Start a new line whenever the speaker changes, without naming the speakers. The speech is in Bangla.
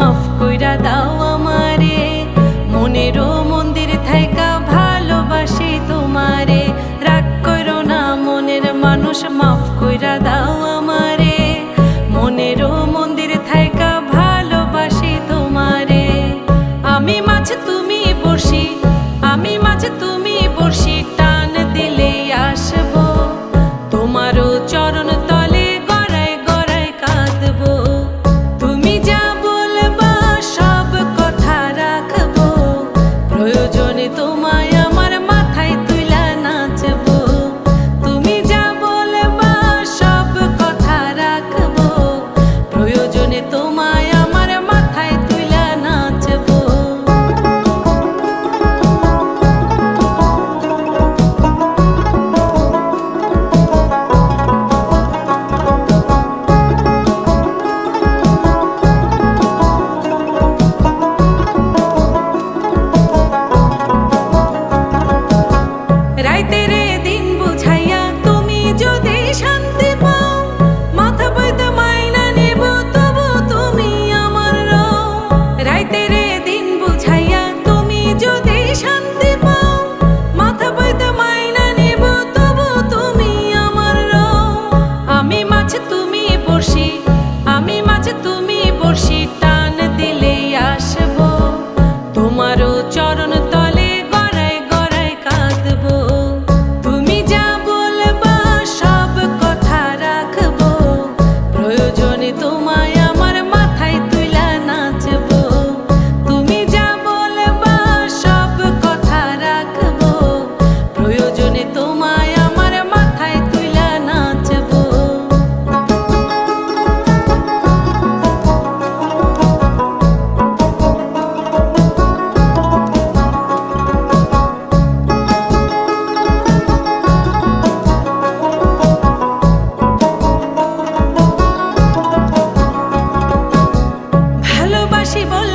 মাফ কইরা দাও আমারে। মনেরও মন্দির থাইকা ভালোবাসি তোমারে। রাগ করো না মনের মানুষ, মা worship all